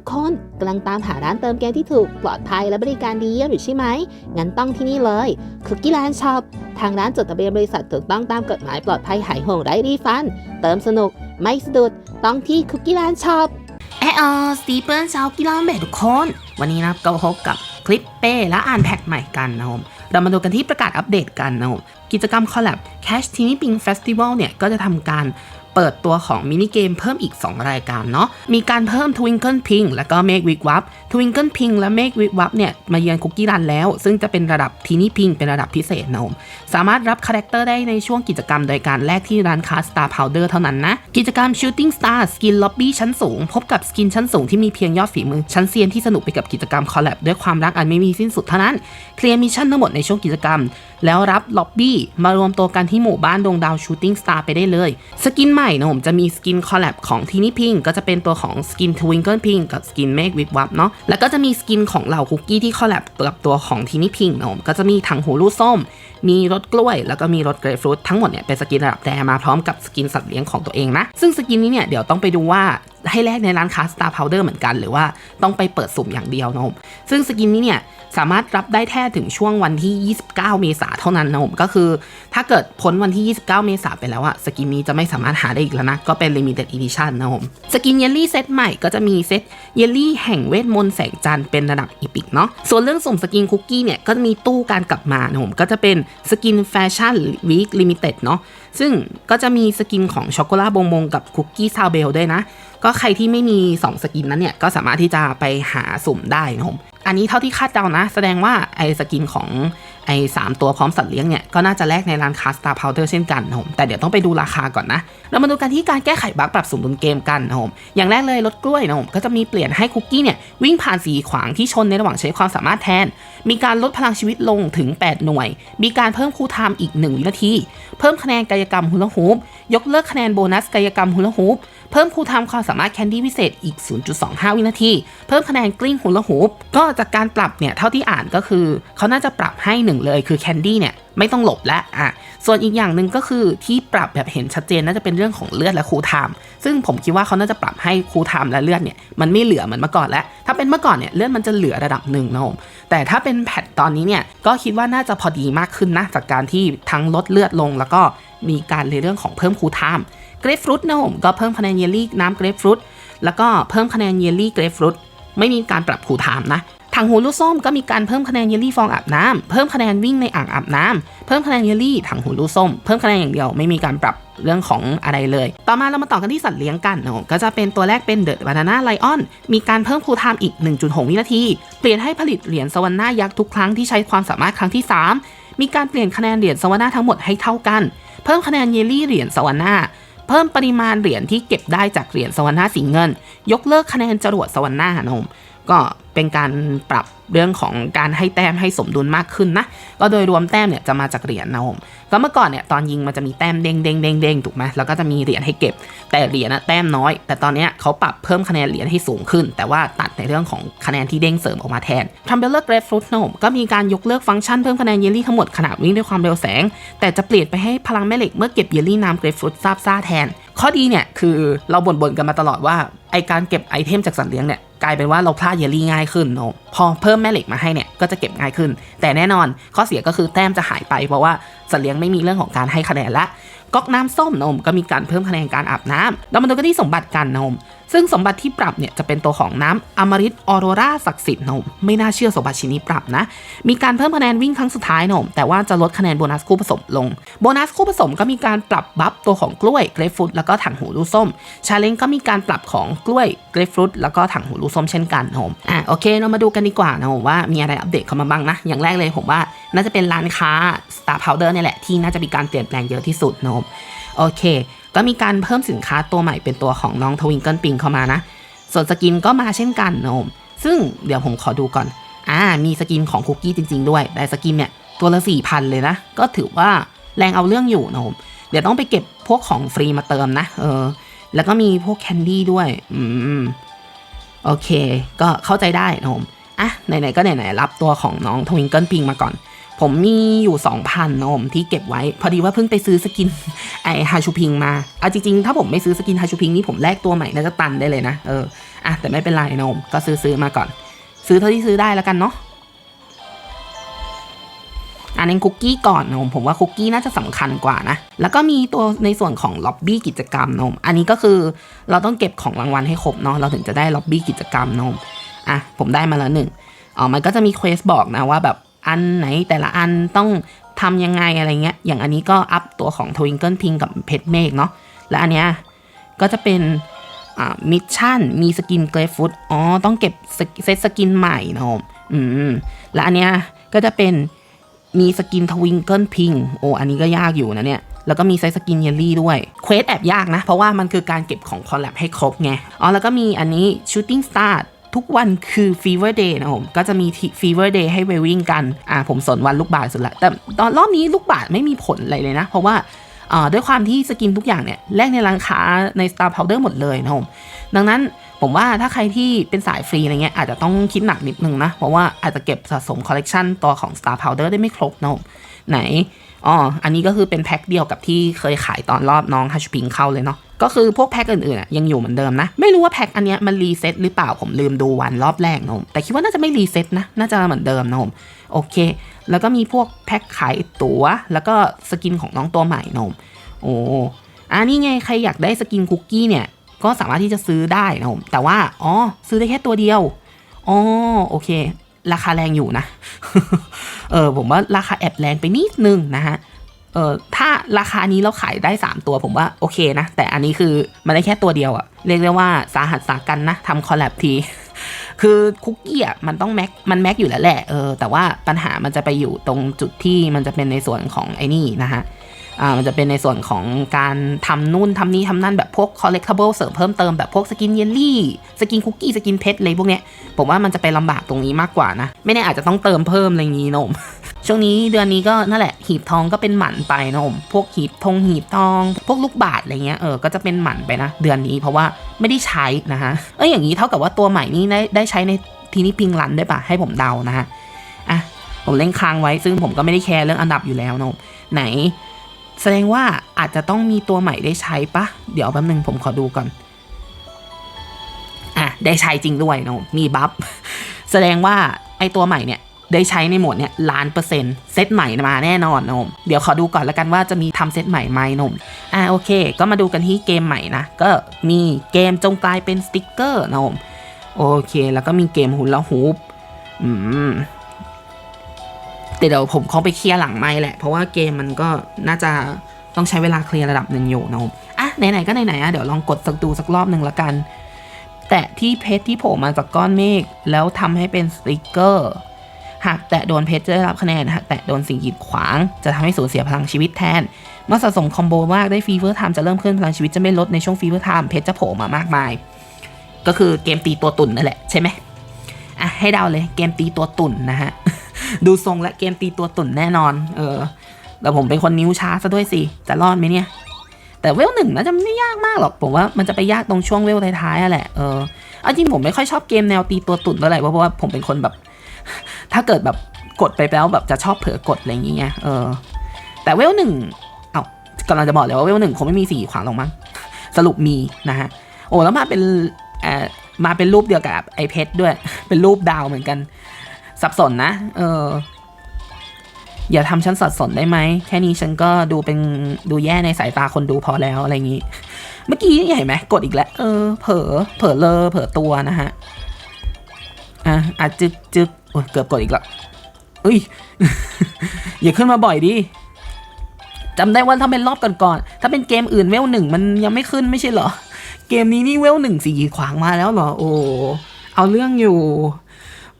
กคนกำลังตามหาร้านเติมเกมที่ถูกปลอดภัยและบริการดีเยี่ยมอยู่ใช่ไหม งั้นต้องที่นี่เลยคุกกี้แลนด์ช็อปทางร้านจดทะเบียนบริษัทถูกต้องตามกฎหมายปลอดภัยหายห่วงไร้รีฟัน เติมสนุก ไม่สะดุด ต้องที่คุกกี้แลนด์ช็อปเออสตีเปิลชาวกีฬาเบทุกคน วันนี้นะครับก็พบกับคลิปเป้และอ่านแพ็กใหม่กันนะครับเรามาดูกันที่ประกาศอัปเดตกันนะครับกิจกรรมคอลแลบ Cash Teeny Ping Festival เนี่ย ก็จะทำการ เปิดตัวของมินิเกมเพิ่มอีก 2 รายการเนาะ มีการเพิ่ม Twinkle Pink แล้วก็ Make Wig Wap Twinkle Pink และ Make Wig Wap เนี่ย มาเยือนคุกกี้รันแล้ว ซึ่งจะเป็นระดับทีนี่พิงเป็นระดับพิเศษนะผมสามารถรับคาแรคเตอร์ได้ในช่วงกิจกรรมโดยการแลกที่ร้านค้า Star Powder เท่านั้นนะกิจกรรม Shooting Star Skin Lobby ชั้นสูง พบกับสกินชั้นสูงที่มีเพียงยอดฝีมือ ชั้นเซียนที่สนุกไปกับกิจกรรมคอลแลบด้วยความรักอันไม่มีสิ้นสุดเท่านั้น เคลียร์มิชชั่นทั้งหมดในช่วงกิจกรรม แล้วรับล็อบบี้มารวมตัวกันที่หมู่บ้านดวงดาว Shooting Star ไปได้เลย สกินใหม่นะผมจะมีสกินคอลแลบของทีนี่พิงก็จะเป็นตัวของสกิน Twinkle Pink กับสกิน Make With Wap เนาะแล้วก็จะมีสกินของเหล่าคุกกี้ที่คอลแลบกับตัวของทีนี่พิงนะผมก็จะมีถังหูลูกส้ม มีรสกล้วย แล้วก็มีรสเกรฟรุตทั้งหมดเนี่ยเป็นสกินระดับแดมาพร้อมกับสกินสัตว์เลี้ยงของตัวเองนะซึ่งสกินนี้เนี่ยเดี๋ยวต้องไปดูว่าให้แลกในร้านค้า Star Powder เหมือนกัน หรือว่าต้องไปเปิดสุ่มอย่างเดียวนะผมซึ่งสกินนี้เนี่ยสามารถรับได้แค่ถึงช่วงวันที่ 29 เมษาเท่านั้นนะผมก็คือ ถ้าเกิดพ้นวันที่ 29 เมษาไปแล้วอะสกินนี้จะไม่สามารถหาได้อีกแล้วนะ ก็เป็น limited edition นะผมสกินเยลลี่เซตใหม่ก็จะมีเซตเยลลี่แห่งเวทมนต์แสงจันทร์เป็นระดับอีพิกเนาะส่วนเรื่องสุ่มสกินคุกกี้เนี่ยก็จะมีตู้การกลับมานะผมก็จะเป็นสกินแฟชั่นวีคลิมิเต็ดเนาะซึ่งก็จะมีสกินของช็อกโกแลตบงบงกับคุกกี้ซาวเบลด้วยนะ ก็ใครที่ไม่มี 2 สกินนั้นเนี่ย ก็สามารถที่จะไปหาสุ่มได้นะผมอันนี้เท่าที่คาดเดานะ แสดงว่าไอ้สกินของ ไอ้สามตัวพร้อมสัตว์เลี้ยงเนี่ย ก็น่าจะแลกในร้านคาสตาพาวเดอร์เช่นกันนะผมแต่เดี๋ยวต้องไปดูราคาก่อนนะ เรามาดูกันที่การแก้ไขบั๊กปรับสมดุลเกมกันนะผมอย่างแรกเลยรถกล้วยนะผมก็จะมีเปลี่ยนให้คุกกี้เนี่ยวิ่งผ่านสีขวางที่ชนในระหว่างใช้ความสามารถแทน มีการลดพลังชีวิตลงถึง 8 หน่วย มีการเพิ่มคูลไทม์อีก1วินาที เพิ่มคะแนนกายกรรมฮูลฮูปยกเลิกคะแนนโบนัสกายกรรมฮูลฮูป เพิ่มคูลไทม์ความสามารถแคนดี้พิเศษอีก 0.25 วินาที เพิ่มคะแนนกลิ้งฮูลาฮูปก็จากการปรับเนี่ยเท่าที่อ่านก็คือ เขาน่าจะปรับให้หนึ่งเลยคือแคนดี้เนี่ยไม่ต้องหลบและอะ ส่วนอีกอย่างหนึ่งก็คือที่ปรับแบบเห็นชัดเจนน่าจะเป็นเรื่องของเลือดและคูลไทม์ซึ่งผมคิดว่าเขาน่าจะปรับให้คูลไทม์และเลือดเนี่ยมันไม่เหลือเหมือนเมื่อก่อนแล้ว ถ้าเป็นเมื่อก่อนเนี่ยเลือดมันจะเหลือระดับหนึ่งนะผมแต่ถ้าเป็นแพทตอนนี้เนี่ยก็คิดว่าน่าจะพอดีมากขึ้นนะจากการที่ทั้งลดเลือดลงแล้วก็มีการในเรื่องของเพิ่มคูลไทม์ เกรฟฟรุตนะผมก็เพิ่มคะแนนเยลลี่น้ำเกรฟฟรุตแล้วก็เพิ่มคะแนนเยลลี่เกรฟฟรุตไม่มีการปรับคูลไทม์นะถังหูลูกส้มก็มีการเพิ่มคะแนนเยลลี่ฟองอาบน้ำเพิ่มคะแนนวิ่งในอ่างอาบน้ำเพิ่มคะแนนเยลลี่ถังหูลูกส้ม เพิ่มคะแนนอย่างเดียวไม่มีการปรับเรื่องของอะไรเลย ต่อมาเรามาต่อกันที่สัตว์เลี้ยงกันนะก็จะเป็นตัวแรกเป็นเดอะบานาน่าไลออน มีการเพิ่มคูลไทม์อีก 1.6 วินาที เปลี่ยนให้ผลิตเหรียญสวรรค์หน้ายักษ์ทุกครั้งที่ใช้ความสามารถครั้งที่ 3 มีการเปลี่ยนคะแนนเหรียญสวรรค์หน้าทั้งหมดให้เท่ากัน เพิ่มคะแนนเยลลี่เหรียญสวรรค์หน้า เพิ่มปริมาณเหรียญที่เก็บได้จากเหรียญสวรรค์หน้าสีเงิน ยกเลิกคะแนนจรวดสวรรค์หน้านะผม ก็เป็นการปรับเรื่องของการให้แต้มให้สมดุลมากขึ้นนะ ก็โดยรวมแต้มเนี่ยจะมาจากเหรียญนะผมก็เมื่อก่อนเนี่ยตอนยิงมันจะมีแต้มเด้งเด้งเด้งเด้งถูกไหมแล้วก็จะมีเหรียญให้เก็บ แต่เหรียญนะแต้มน้อย แต่ตอนเนี้ยเขาปรับเพิ่มคะแนนเหรียญให้สูงขึ้น แต่ว่าตัดในเรื่องของคะแนนที่เด้งเสริมออกมาแทนทำเบลเลอร์เกรฟฟรุตนะผมก็มีการยกเลิกฟังก์ชันเพิ่มคะแนนเยลลี่ทั้งหมดขณะวิ่งด้วยความเร็วแสง แต่จะเปลี่ยนไปให้พลังแม่เหล็กเมื่อเก็บเยลลี่น้ำเกรฟฟรุตซาบซ่าแทน ข้อดีเนี่ยคือเราบ่นๆกันมาตลอดว่าไอการเก็บไอเทมจากสัตว์เลี้ยงเนี่ย กลายเป็นว่าเราพลาดเยลลี่ง่ายขึ้นเนอะพอเพิ่มแม่เหล็กมาให้เนี่ยก็จะเก็บง่ายขึ้น แต่แน่นอนข้อเสียก็คือแต้มจะหายไปเพราะว่าสัตว์เลี้ยงไม่มีเรื่องของการให้คะแนนละก๊อกน้ำส้มนมก็มีการเพิ่มคะแนนการอาบน้ำเรามาดูกันที่สมบัติกันนม ซึ่งสมบัติที่ปรับเนี่ยจะเป็นตัวของน้ำอมฤตออโรราศักดิ์สิทธิ์นมไม่น่าเชื่อสมบัติชิ้นนี้ปรับนะ มีการเพิ่มคะแนนวิ่งครั้งสุดท้ายนมแต่ว่าจะลดคะแนนโบนัสคู่ผสมลง โบนัสคู่ผสมก็มีการปรับบัฟตัวของกล้วยเกรฟฟรุตแล้วก็ถังหูลูกส้มชาเลนจ์ก็มีการปรับของกล้วยเกรฟฟรุตแล้วก็ถังหูลูกส้มเช่นกันนมอะโอเค เรามาดูกันดีกว่านะผมว่ามีอะไรอัปเดตเข้ามาบ้างนะ อย่างแรกเลยผมว่าน่าจะเป็นร้านค้า Star Powder เนี่ยแหละที่น่าจะมีการเปลี่ยนแปลงเยอะที่สุดนมโอเค ก็มีการเพิ่มสินค้าตัวใหม่เป็นตัวของน้องทวิงเกิลปิงเข้ามานะ ส่วนสกินก็มาเช่นกันนะผมซึ่งเดี๋ยวผมขอดูก่อน อ่า มีสกินของคุกกี้จริง ๆ ด้วย แต่สกินเนี่ยตัวละสี่พันเลยนะ ก็ถือว่าแรงเอาเรื่องอยู่นะผมเดี๋ยวต้องไปเก็บพวกของฟรีมาเติมนะ เออ แล้วก็มีพวกแคนดี้ด้วย อืม โอเค ก็เข้าใจได้นะผมอะ ไหนๆ ก็ไหนๆ รับตัวของน้องทวิงเกิลปิงมาก่อน ผมมีอยู่ 2,000นะผมที่เก็บไว้ พอดีว่าเพิ่งไปซื้อสกินไอฮาชูพิงมาเอาจริงๆ ถ้าผมไม่ซื้อสกินฮาชูพิงนี่ผมแลกตัวใหม่น่าจะตันได้เลยนะ เอออะแต่ไม่เป็นไรนะผมก็ซื้อซื้อมาก่อน ซื้อเท่าที่ซื้อได้แล้วกันเนาะอันนี้คุกกี้ก่อนนะผมผมว่าคุกกี้น่าจะสำคัญกว่านะ แล้วก็มีตัวในส่วนของล็อบบี้กิจกรรมนะผมอันนี้ก็คือเราต้องเก็บของรางวัลให้ครบเนาะเราถึงจะได้ล็อบบี้กิจกรรมนะผมอะผมได้มาแล้วหนึ่งอ๋อมันก็จะมีเควสบอกนะว่าแบบ อันไหนแต่ละอันต้องทำยังไงอะไรเงี้ย อย่างอันนี้ก็อัพตัวของทวิงเกิลพิงกับเพชรเมกเนาะ และอันเนี้ยก็จะเป็นมิชชั่น มีสกินเกรฟฟุตอ๋อ ต้องเก็บเซตสกินใหม่นะผมอืม และอันเนี้ยก็จะเป็นมีสกินทวิงเกิลพิง โอ้ อันนี้ก็ยากอยู่นะเนี่ย แล้วก็มีไซส์สกินเยลลี่ด้วย เควสแอบยากนะ เพราะว่ามันคือการเก็บของคอลแลบให้ครบไง อ๋อ แล้วก็มีอันนี้ Shooting Star ทุกวันคือ Fever Day นะผมก็จะมี Fever Day ให้ไปวิ่งกันอ่าผมสนวันลูกบาศก์สุดละแต่ตอนรอบนี้ลูกบาศก์ไม่มีผลอะไรเลยนะ เพราะว่าอ่าด้วยความที่สกินทุกอย่างเนี่ยแลกในร้านค้าใน Star Powder หมดเลยนะผมดังนั้นผมว่าถ้าใครที่เป็นสายฟรีอะไรเงี้ยอาจจะต้องคิดหนักนิดนึงนะ เพราะว่าอาจจะเก็บสะสมคอลเลกชันตัวของ Star Powder ได้ไม่ครบนะผมไหน อ๋อ อันนี้ก็คือเป็นแพ็คเดียวกับที่เคยขายตอนรอบน้องฮัชพิงเข้าเลยเนาะ ก็คือพวกแพ็คอื่นๆยังอยู่เหมือนเดิมนะ ไม่รู้ว่าแพ็คอันเนี้ยมันรีเซ็ตหรือเปล่าผมลืมดูวันรอบแรกนะผมแต่คิดว่าน่าจะไม่รีเซ็ตนะ น่าจะเหมือนเดิมนะผม โอเค แล้วก็มีพวกแพ็คขายตั๋ว แล้วก็สกินของน้องตัวใหม่นะผมโอ้อันนี้ไงใครอยากได้สกินคุกกี้เนี่ย ก็สามารถที่จะซื้อได้นะผม แต่ว่า อ๋อ ซื้อได้แค่ตัวเดียว อ๋อ โอเค ราคาแรงอยู่นะ เออผมว่าราคาแอบแรงไปนิดนึงนะฮะ เออถ้าราคานี้เราขายได้ 3 ตัวผมว่าโอเคนะ แต่อันนี้คือมันได้แค่ตัวเดียวอะเรียกได้ว่าสาหัสสากันนะทำคอลแลบที คือคุกกี้อะมันต้องแม็กมันแม็กอยู่แล้วแหละเออแต่ว่าปัญหามันจะไปอยู่ตรงจุดที่มันจะเป็นในส่วนของไอ้นี่นะฮะ อ่ามันจะเป็นในส่วนของการทำนู่นทำนี่ทำนั่นแบบพวก collectible เสริมเพิ่มเติมแบบพวกสกินเยลลี่สกินคุกกี้สกินเพชรอะไรพวกเนี้ยผมว่ามันจะไปลำบากตรงนี้มากกว่านะ ไม่แน่อาจจะต้องเติมเพิ่มอะไรอย่างนี้นะผมช่วงนี้เดือนนี้ก็นั่นแหละหีบทองก็เป็นหมันไปนะผมพวกหีบทองหีบทอง พวกลูกบาทอะไรเงี้ยเออก็จะเป็นหมันไปนะ เดือนนี้เพราะว่าไม่ได้ใช้นะฮะเอ้ยอย่างนี้เท่ากับว่าตัวใหม่นี้ได้ได้ใช้ในทีนี้ปิงรันด้วยปะให้ผมเดานะฮะอะผมเล่งค้างไว้ซึ่งผมก็ไม่ได้แคร์เรื่องอันดับอยู่แล้วนะผมไหน แสดงว่าอาจจะต้องมีตัวใหม่ได้ใช้ปะเดี๋ยวแป๊บนึงผมขอดูก่อน อะ ได้ใช้จริงด้วยนะมมีบัฟ แสดงว่าไอตัวใหม่เนี่ยได้ใช้ในโหมดเนี่ยล้านเปอร์เซ็นต์เซตใหม่มาแน่นอนนมเดี๋ยวขอดูก่อนล้วกันว่าจะมีทำเซตใหม่ไหมนมอ่าโอเค ก็มาดูกันที่เกมใหม่นะ ก็มีเกมจงกลายเป็นสติกเกอร์นมโอเค แล้วก็มีเกมหุ่นละฮูปอืม เดี๋ยวผมคงไปเคลียร์หลังไม่แหละ เพราะว่าเกมมันก็น่าจะต้องใช้เวลาเคลียร์ระดับหนึ่งอยู่นะผมอะไหนๆก็ไหนๆอะเดี๋ยวลองกดสักดูสักรอบหนึ่งละกัน แตะที่เพชรที่โผล่มาจากก้อนเมฆแล้วทำให้เป็นสติกเกอร์หากแตะโดนเพชรจะได้รับคะแนนหากแตะโดนสิ่งกีดขวาง จะทำให้สูญเสียพลังชีวิตแทน เมื่อสะสมคอมโบมากได้ฟีเวอร์ไทม์จะเริ่มขึ้นพลังชีวิตจะไม่ลดในช่วงฟีเวอร์ไทม์เพชรจะโผล่มามากมาย ก็คือเกมตีตัวตุ่นนั่นแหละใช่ไหมอะให้เดาเลยเกมตีตัวตุ่นนะฮะ ดูทรงและเกมตีตัวตุ่นแน่นอน เออ แต่ผมเป็นคนนิ้วช้าซะด้วยสิ จะรอดไหมเนี่ย แต่เวลหนึ่งน่าจะไม่ยากมากหรอก ผมว่ามันจะไปยากตรงช่วงเวลท้ายๆอะแหละ เออเอาจริงผมไม่ค่อยชอบเกมแนวตีตัวตุ่นเท่าไหร่เพราะว่าผมเป็นคนแบบ ถ้าเกิดแบบกดไปแล้วแบบจะชอบเผลอกดอะไรอย่างเงี้ย เออ แต่เวลหนึ่งเอ้ากำลังจะบอกเลยว่าเวลหนึ่งคงไม่มีสี่ขวางหรอกมั้ง สรุปมีนะฮะ โอ้แล้วมาเป็นเอ่อมาเป็นรูปเดียวกับไอเพชรด้วย เป็นรูปดาวเหมือนกัน สับสนนะ เออ อย่าทำฉันสับสนได้ไหม แค่นี้ฉันก็ดูเป็นดูแย่ในสายตาคนดูพอแล้วอะไรอย่างงี้ เมื่อกี้เห็นไหมกดอีกแล้ว เออ เผลอเผลอเลอเผลอตัวนะฮะ อะอะจึกจึกโอ้ยเกือบกดอีกแล้วเอ้ย อย่าขึ้นมาบ่อยดิจำได้ว่าถ้าเป็นรอบก่อนๆ ถ้าเป็นเกมอื่นเวลหนึ่งมันยังไม่ขึ้นไม่ใช่เหรอ เกมนี้นี่เวลหนึ่งสี่ขวางมาแล้วเหรอ โอ้ เอาเรื่องอยู่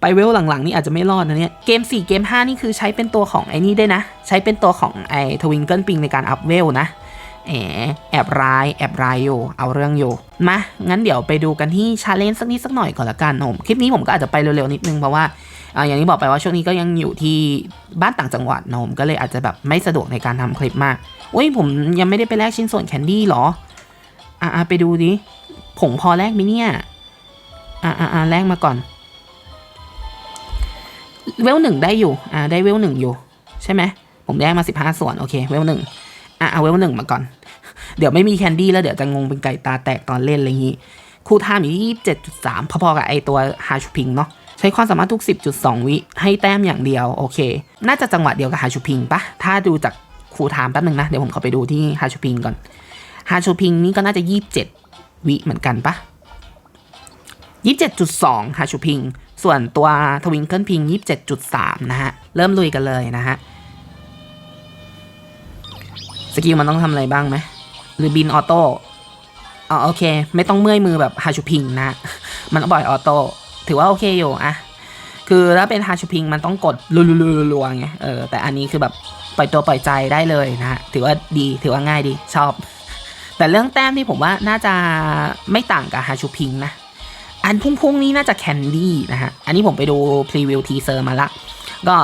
ไปเวลหลังๆนี่อาจจะไม่รอดนะเนี่ยเกม 4 เกม 5 นี่คือใช้เป็นตัวของไอ้นี่ได้นะ ใช้เป็นตัวของไอ้ทวิงเกิลปิงในการอัพเวลนะแอบแอบร้ายแอบร้ายอยู่เอาเรื่องอยู่มางั้นเดี๋ยวไปดูกันที่ชาเลนจ์สักนิดสักหน่อยก่อนละกันผมคลิปนี้ผมก็อาจจะไปเร็วๆนิดนึงเพราะว่าอ่าอย่างที่บอกไปว่าช่วงนี้ก็ยังอยู่ที่บ้านต่างจังหวัดนะผมก็เลยอาจจะแบบไม่สะดวกในการทำคลิปมากอุ้ยผมยังไม่ได้ไปแลกชิ้นส่วนแคนดี้หรออ่าไปดูดิผงพอแลกไหมเนี่ยอ่าอ่าแลกมาก่อน เวลหนึ่งได้อยู่ อ่า ได้เวลหนึ่งอยู่ ใช่ไหม ผมได้มา15ส่วน โอเค เวลหนึ่งอะ เอาเวลหนึ่งมาก่อน เดี๋ยวไม่มีแคนดี้แล้วเดี๋ยวจะงงเป็นไก่ตาแตกตอนเล่นอะไรอย่างนี้ คูลไทม์อยู่ที่27.3พอๆกับไอตัวฮาชูพิงเนาะ ใช้ความสามารถทุก 10.2 วิให้แต้มอย่างเดียว โอเค น่าจะจังหวะเดียวกับฮาชูพิงปะถ้าดูจากคูลไทม์แป๊บนึงนะ เดี๋ยวผมขอไปดูที่ฮาชูพิงก่อน ฮาชูพิงนี่ก็น่าจะ27วิเหมือนกันปะ27.2ฮาชูพิง ส่วนตัวทวิงเกิลพิง27.3นะฮะ เริ่มลุยกันเลยนะฮะ สกิลมันต้องทำอะไรบ้างไหม หรือบินออโต้อ๋อโอเค ไม่ต้องเมื่อยมือแบบฮาชูพิงนะ มันปล่อยออโต้ถือว่าโอเคอยู่อะคือถ้าเป็นฮาชูพิงมันต้องกดรัวๆๆๆไงเออแต่อันนี้คือแบบปล่อยตัวปล่อยใจได้เลยนะฮะถือว่าดีถือว่าง่ายดีชอบ แต่เรื่องแต้มที่ผมว่าน่าจะไม่ต่างกับฮาชูพิงนะ อันพุ่งๆนี้น่าจะแคนดี้นะฮะ อันนี้ผมไปดูพรีวิวทีเซอร์มาละ ก็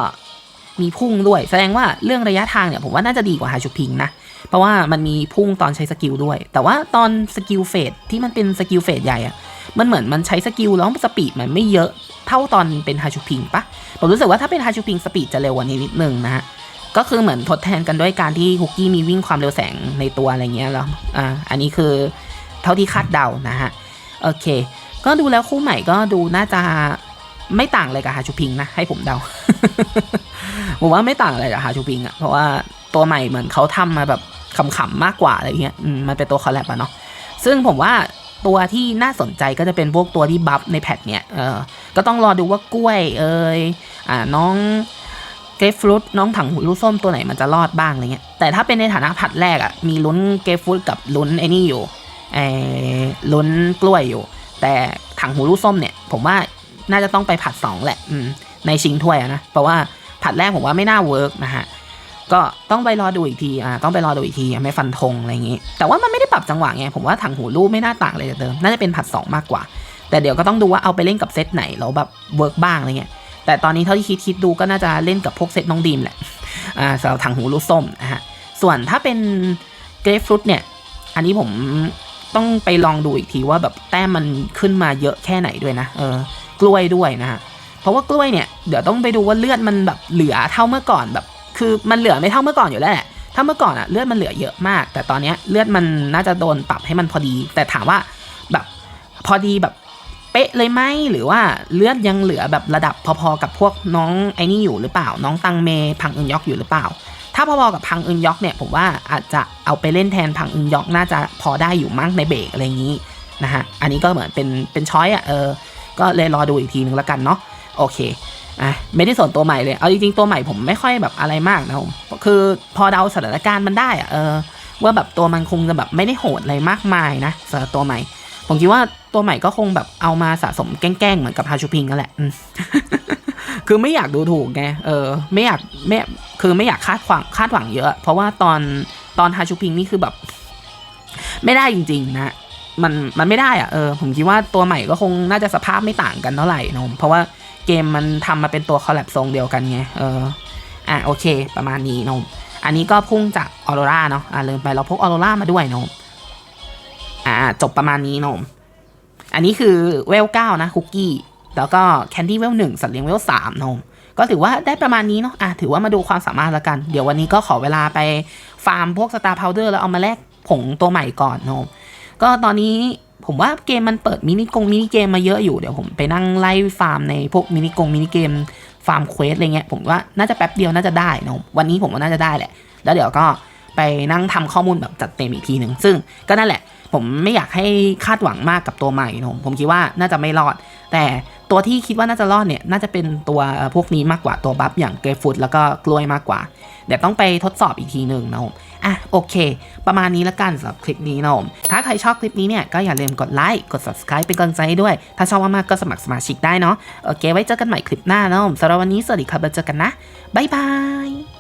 มีพุ่งด้วย แสดงว่าเรื่องระยะทางเนี่ยผมว่าน่าจะดีกว่าฮาชูพิงนะ เพราะว่ามันมีพุ่งตอนใช้สกิลด้วย แต่ว่าตอนสกิลเฟสที่มันเป็นสกิลเฟสใหญ่อะมันเหมือนมันใช้สกิลแล้วสปีดมันไม่เยอะเท่าตอนเป็นฮาชูพิงปะผมรู้สึกว่าถ้าเป็นฮาชูพิงสปีดจะเร็วกว่านี้นิดนึงนะฮะ ก็คือเหมือนทดแทนกันด้วยการที่ฮุกกี้มีวิ่งความเร็วแสงในตัวอะไรเงี้ยแล้ว อ่า อันนี้คือเท่าที่คาดเดานะฮะ โอเค ก็ดูแล้วคู่ใหม่ก็ดูน่าจะไม่ต่างอะไรกับฮาชูพิงนะให้ผมเดา ผมว่าไม่ต่างอะไรกับฮาชูพิงอะเพราะว่าตัวใหม่เหมือนเขาทำมาแบบขำๆมากกว่าอะไรเงี้ยมันเป็นตัวคอลแลบอะเนาะซึ่งผมว่าตัวที่น่าสนใจก็จะเป็นพวกตัวที่บัฟในแพทเนี่ยเออก็ต้องรอดูว่ากล้วยเอ่ยอ่าน้องเกฟฟรุตน้องถังหูลูกส้มตัวไหนมันจะรอดบ้างอะไรเงี้ยแต่ถ้าเป็นในฐานะผัดแรกอะมีลุ้นเกฟฟรุตกับลุ้นไอ้นี่อยู่ไอ้ลุ้นกล้วยอยู่ แต่ถังหูลูกส้มเนี่ย ผมว่าน่าจะต้องไปผัดสองแหละอในชิงถ้วยนะ เพราะว่าผัดแรกผมว่าไม่น่าเวิร์กนะฮะ ก็ต้องไปรอดูอีกทีอ่าต้องไปรอดูอีกทีไม่ฟันธงอะไรอย่างงี้ แต่ว่ามันไม่ได้ปรับจังหวะไงผมว่าถังหูรูปไม่น่าต่างเลยเดิมน่าจะเป็นผัดสองมากกว่า แต่เดี๋ยวก็ต้องดูว่าเอาไปเล่นกับเซตไหนแล้วแบบเวิร์กบ้างอะไรเงี้ยแต่ตอนนี้เท่าที่คิดคิดดูก็น่าจะเล่นกับพวกเซตน้องดีมแหละอ่าสำหรับถังหูลูกส้มนะฮะส่วนถ้าเป็นเกรฟฟรุตเนี่ยอันนี้ผม ต้องไปลองดูอีกทีว่าแบบแต้มมันขึ้นมาเยอะแค่ไหนด้วยนะ เออกล้วยด้วยนะฮะเพราะว่ากล้วยเนี่ยเดี๋ยวต้องไปดูว่าเลือดมันแบบเหลือเท่าเมื่อก่อนแบบ คือมันเหลือไม่เท่าเมื่อก่อนอยู่แล้วแหละถ้าเมื่อก่อนอะเลือดมันเหลือเยอะมาก แต่ตอนนี้เลือดมันน่าจะโดนปรับให้มันพอดี แต่ถามว่าแบบพอดีแบบเป๊ะเลยไหมหรือว่าเลือดยังเหลือแบบระดับพอๆกับพวกน้องไอ้นี่อยู่หรือเปล่า น้องตังเมพังอึนยอกอยู่หรือเปล่า ถ้าพอๆกับพังอึนยอกเนี่ยผมว่าอาจจะเอาไปเล่นแทนพังอึนยอกน่าจะพอได้อยู่มั้งในเบรกอะไรอย่างนี้นะฮะอันนี้ก็เหมือนเป็นเป็นช้อยอะเออก็เลยรอดูอีกทีนึงแล้วกันเนาะโอเคอะไม่ได้สนตัวใหม่เลย เอาจริงๆ ตัวใหม่ผมไม่ค่อยแบบอะไรมากนะผมคือพอเดาสถานการณ์มันได้อะเออว่าแบบตัวมันคงจะแบบไม่ได้โหดอะไรมากมายนะสำหรับตัวใหม่ ผมคิดว่าตัวใหม่ก็คงแบบเอามาสะสมแกล้งๆเหมือนกับฮาชูพิงนั่นแหละคือไม่อยากดูถูกไง เออ ไม่อยากไม่คือไม่อยากคาดหวังคาดหวังเยอะ เพราะว่าตอนตอนฮาชูพิงนี่คือแบบ ไม่ได้จริง ๆ นะ มันมันไม่ได้อะเออ ผมคิดว่าตัวใหม่ก็คงน่าจะสภาพไม่ต่างกันเท่าไหร่นะผมเพราะว่าเกมมันทำมาเป็นตัวคอลแลบทรงเดียวกันไง เออ อะโอเค ประมาณนี้นะผมอันนี้ก็พุ่งจากออโรราเนาะ อะลืมไปเราพกออโรรามาด้วยนะผมอ่า จบประมาณนี้นม อันนี้คือเวลเก้านะคุกกี้ แล้วก็แคนดี้เวลหนึ่งสัตว์เลี้ยงเวลสามนม ก็ถือว่าได้ประมาณนี้เนาะอะถือว่ามาดูความสามารถล้วกัน เดี๋ยววันนี้ก็ขอเวลาไปฟาร์มพวกสตาร์พาวเดอร์แล้วเอามาแลกผงตัวใหม่ก่อนนม ก็ตอนนี้ผมว่าเกมมันเปิดมินิกงมินิเกมมาเยอะอยู่เดี๋ยวผมไปนั่งไล่ฟาร์มในพวกมินิกงมินิเกมฟาร์มเควสอะไรเงี้ยผมว่าน่าจะแป๊บเดียวน่าจะได้นะผมวันนี้ผมว่าน่าจะได้แหละ แล้วเดี๋ยวก็ไปนั่งทำข้อมูลแบบจัดเต็มอีกทีหนึ่งซึ่งก็นั่นแหละ ผมไม่อยากให้คาดหวังมากกับตัวใหม่นะผมผมคิดว่าน่าจะไม่รอด แต่ตัวที่คิดว่าน่าจะรอดเนี่ยน่าจะเป็นตัวพวกนี้มากกว่าตัวบัฟอย่างเกรฟฟุตแล้วก็กล้วยมากกว่า เดี๋ยวต้องไปทดสอบอีกทีหนึ่งนะผมอะโอเค ประมาณนี้ละกันสำหรับคลิปนี้นะผมถ้าใครชอบคลิปนี้เนี่ยก็อย่าลืมกดไลค์กด subscribe เป็นกำลังใจด้วย ถ้าชอบมากๆก็สมัครสมาชิกได้เนาะโอเค ไว้เจอกันใหม่คลิปหน้านะผมสำหรับวันนี้สวัสดีครับแล้วเจอกันนะบ๊ายบาย